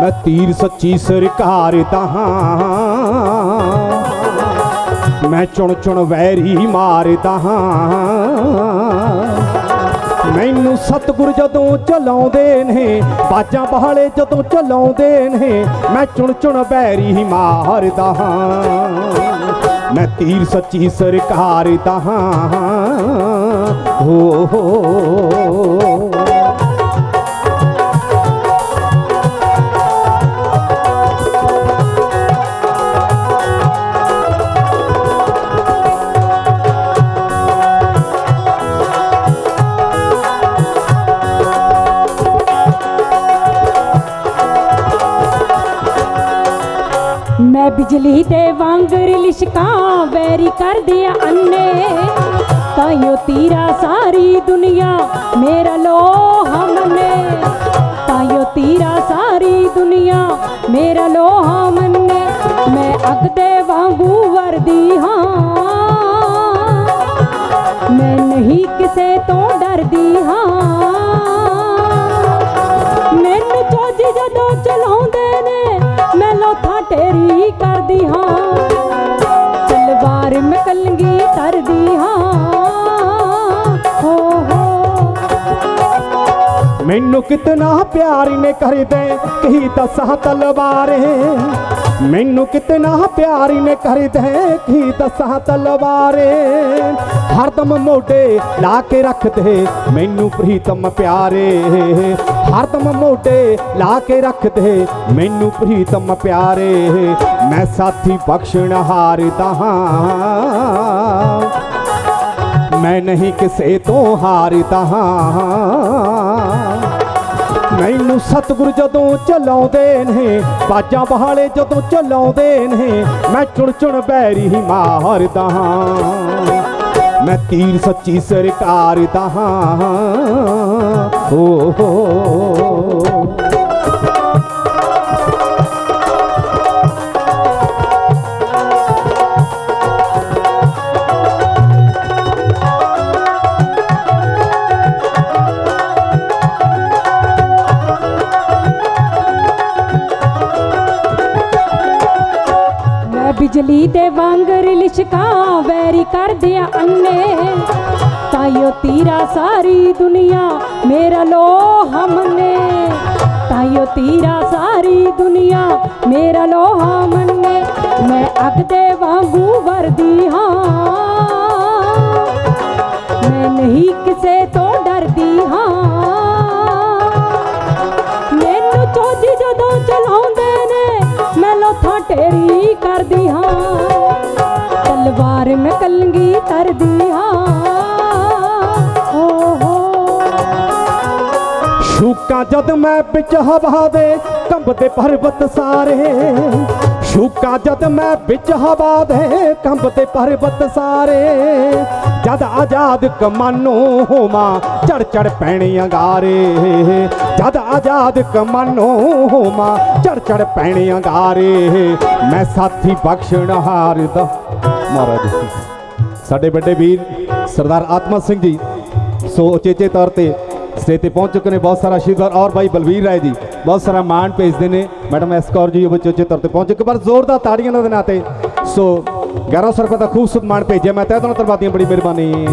ਮੈਂ ਤੀਰ ਸੱਚੀ ਸਰਕਾਰ ਦਾ ਹਾਂ ਮੈਂ ਚੁਣ ਚੁਣ ਵੈਰੀ ਮਾਰਦਾ ਹਾਂ। ਮੈਨੂੰ ਸਤਿਗੁਰ ਜਦੋਂ ਚਲਾਉਂਦੇ ਨੇ, ਬਾਜਾਂ ਬਹਾਲੇ ਜਦੋਂ ਚਲਾਉਂਦੇ ਨੇ, ਮੈਂ ਚੁਣ ਚੁਣ ਵੈਰੀ ਹੀ ਮਾਰਦਾ ਹਾਂ। ਮੈਂ ਤੀਰ ਸੱਚੀ ਸਰਕਾਰ ਦਾ ਹਾਂ। ਹੋ ਹੋ ਬਿਜਲੀ ਦੇ ਵਾਂਗਰ ਲਿਸ਼ਕਾਂ ਵੈਰੀ ਕਰਦੇ ਅੰਨੇ। ਤਾਈਓ ਤੀਰਾ ਸਾਰੀ ਦੁਨੀਆ ਮੇਰਾ ਲੋਹਾ ਮੰਨੇ। ਤਾਈਓ ਤੀਰਾ ਸਾਰੀ ਦੁਨੀਆ ਮੇਰਾ ਲੋਹਾ ਮੰਨੇ। ਮੈਂ ਅੱਗ ਦੇ ਵਾਂਗੂ ਵਰਦੀ ਹਾਂ। ਮੈਂ ਨਹੀਂ ਕਿਸੇ ਤੋਂ ਡਰਦੀ ਹਾਂ। ਮੈਨੂੰ ਕਿਤਨਾ ਪਿਆਰ ਨੇ ਕਰਦੇ ਕਹੀ ਦਸਾਂ ਤਲਵਾਰੇ ਮੈਨੂੰ ਕਿਤਨਾ ਪਿਆਰ ਨੇ ਕਰਦੇ ਕਹੀ ਦਸਾਂ ਤਲਵਾਰੇ ਹਰਦਮ ਮੋਢੇ ਲਾ ਕੇ ਰੱਖਦੇ ਮੈਨੂੰ ਪ੍ਰੀਤਮ ਪਿਆਰੇ ਹਰਦਮ ਮੋਢੇ ਲਾ ਕੇ ਰੱਖਦੇ ਮੈਨੂੰ ਪ੍ਰੀਤਮ ਪਿਆਰੇ ਮੈਂ ਸਾਥੀ ਬਖਸ਼ਣ ਹਾਰਦਾ ਹਾਂ ਮੈਂ ਨਹੀਂ ਕਿਸੇ ਤੋਂ ਹਾਰਦਾ ਹਾਂ ਮੈਨੂੰ ਸਤਿਗੁਰ ਜਦੋਂ ਚਲਾਉਂਦੇ ਨੇ, ਬਾਜਾਂ ਬਹਾਲੇ ਜਦੋਂ ਚਲਾਉਂਦੇ ਨੇ, ਮੈਂ ਚੁਣ ਚੁਣ ਬੈਰੀ ਹੀ ਮਾਰਦਾ ਹਾਂ। ਮੈਂ ਤੀਰ ਸੱਚੀ ਸਰਕਾਰ ਦਾ ਹਾਂ। ਹੋ ਹੋ ਬਿਜਲੀ ਦੇ ਵਾਂਗਰ ਲਿਸ਼ਕਾਂ ਵੈਰੀ ਕਰਦੇ ਆ ਅੰਨੇ। ਤਾਈਓ ਤੀਰਾ ਸਾਰੀ ਦੁਨੀਆ, ਮੇਰਾ ਲੋਹਾ ਮੰਨੇ। ਤਾਈਓ ਤੀਰਾ ਸਾਰੀ ਦੁਨੀਆ, ਮੇਰਾ ਲੋਹਾ ਮੰਨੇ। ਮੈਂ ਅੱਗ ਦੇ ਵਾਂਗੂ ਵਰਦੀ ਹਾਂ। ਮੈਂ ਨਹੀਂ ਕਿਸੇ ਤੋਂ ਡਰਦੀ ਹਾਂ। ਮੈਨੂੰ ਚੋਜੀ ਜਦੋਂ ਚਲਾਉਂਦੇ ਨੇ, ਮੈਂ ਲੋਥਾਂ ਢੇਰੀ ਤਲਵਾਰ ਮੈਂ ਕਲਗੀ ਧਰਦੀ ਹਾਂ ਹੋ ਜਦ ਮੈਂ ਵਿੱਚ ਹਵਾ ਦੇ ਕੰਬਦੇ ਪਰਬਤ ਸਾਰੇ। ਸ਼ੂਕਾਂ ਜਦ ਮੈਂ ਵਿੱਚ ਹਵਾ ਦੇ ਕੰਬਦੇ ਪਰਬਤ ਸਾਰੇ। ਜਦ ਆਜ਼ਾਦ ਕਮਾਨੋ ਹੋਵਾਂ, ਚੜ ਚੜ ਪੈਣੇ ਅੰਗਾਰੇ। ਜਦ ਆਜ਼ਾਦ ਕਮਾਨੋ ਹੋਵਾਂ, ਚੜ ਚੜ ਪੈਣੇ ਅੰਗਾਰੇ। ਮੈਂ ਸਾਥੀ ਬਖਸ਼ਣ ਹਾਰਦਾ। ਮਹਾਰਾਜ। ਸਾਡੇ ਵੱਡੇ ਵੀਰ ਸਰਦਾਰ ਆਤਮਾ ਸਿੰਘ ਜੀ, ਸੋ ਉਚੇਚੇ ਤੌਰ ਤੇ ਸਟੇਜ ਤੇ ਪਹੁੰਚ ਚੁੱਕੇ ਨੇ। ਬਹੁਤ ਸਾਰਾ ਆਸ਼ੀਰਵਾਦ ਔਰ ਭਾਈ ਬਲਵੀਰ ਰਾਏ ਜੀ, ਬਹੁਤ ਸਾਰਾ ਮਾਣ ਭੇਜਦੇ ਨੇ। ਮੈਡਮ ਐਸ ਕੌਰ ਜੀ ਉਹ ਉਚੇਚੇ ਤੌਰ ਤੇ ਪਹੁੰਚ ਚੁੱਕੇ ਪਰ ਜ਼ੋਰਦਾਰ ਤਾੜੀਆਂ ਨਾਲ ਦੇ ਨਾਤੇ ਸੋ 1100 ਰੁਪਏ ਦਾ ਖੂਬਸੂਰਤ ਮਾਣ ਭੇਜਿਆ। ਮੈਂ ਤਹਿ ਦਿਲੋਂ ਧੰਨਵਾਦੀ ਹਾਂ। ਬੜੀ ਮਿਹਰਬਾਨੀ।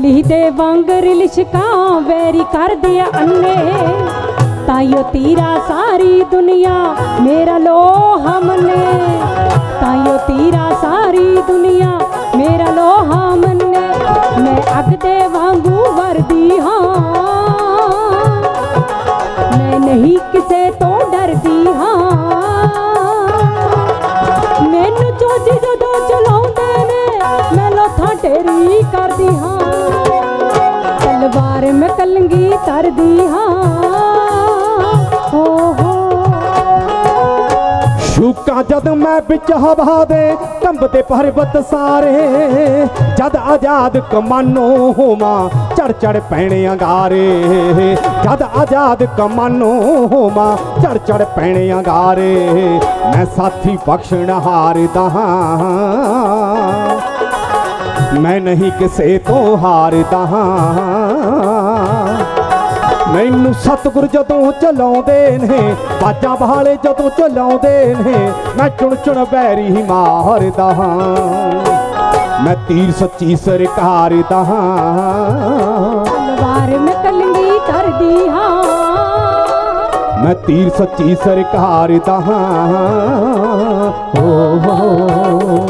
ਮੈਂ ਬਿਜਲੀ ਦੇ ਵਾਂਗਰ ਲਿਸ਼ਕਾਂ ਵੈਰੀ ਕਰਦੇ ਆ ਅੰਨੇ। ਤਾਈਓ ਤੀਰਾ ਸਾਰੀ ਦੁਨੀਆ ਮੇਰਾ ਲੋਹਾ ਮੰਨੇ। ਤਾਈਓ ਤੀਰਾ ਸਾਰੀ ਦੁਨੀਆ ਮੇਰਾ ਲੋਹਾ ਮੰਨੇ। ਮੈਂ ਅੱਗ ਦੇ ਵਾਂਗੂ ਤੇਰੀ ਕਰਦੀ ਹਾਂ। ਤਲਵਾਰ ਮੈਂ ਕਲੰਗੀ ਤਰਦੀ ਹਾਂ। ਹੋ ਹੋ। ਸ਼ੂਕਾਂ ਜਦ ਮੈਂ ਵਿੱਚ ਹਵਾ ਦੇ ਕੰਬਦੇ ਪਰਬਤ ਸਾਰੇ, ਜਦ ਆਜ਼ਾਦ ਕਮਾਨੋ ਹੋਵਾਂ, ਚੜ ਚੜ ਪੈਣੇ ਅੰਗਾਰੇ। ਜਦ ਆਜ਼ਾਦ ਕਮਾਨੋ ਹੋਵਾਂ, ਚੜ ਚੜ ਪੈਣੇ ਅੰਗਾਰੇ। ਮੈਂ ਸਾਥੀ ਬਖਸ਼ਣ ਹਾਰਦਾ ਹਾਂ। ਮੈਂ ਨਹੀਂ ਕਿਸੇ ਤੋਂ ਹਾਰਦਾ। ਹਾਂ ਮੈਨੂੰ ਸਤਿਗੁਰ ਜਦੋਂ ਚਲਾਉਂਦੇ ਨੇ ਬਾਜਾਂ ਬਹਾਲੇ ਜਦੋਂ ਚਲਾਉਂਦੇ ਨੇ ਮੈਂ ਚੁਣ ਚੁਣ ਬੈਰੀ ਮਾਰਦਾ ਹਾਂ। ਮੈਂ ਤੀਰ ਸੱਚੀ ਸਰਕਾਰ ਦਾ ਹਾਂ। ਤਲਵਾਰ ਮੈਂ ਕਲੰਗੀ ਕਰਦੀ ਹਾਂ। ਮੈਂ ਤੀਰ ਸੱਚੀ ਸਰਕਾਰ ਦਾ ਹਾਂ। ਹੋ ਹੋ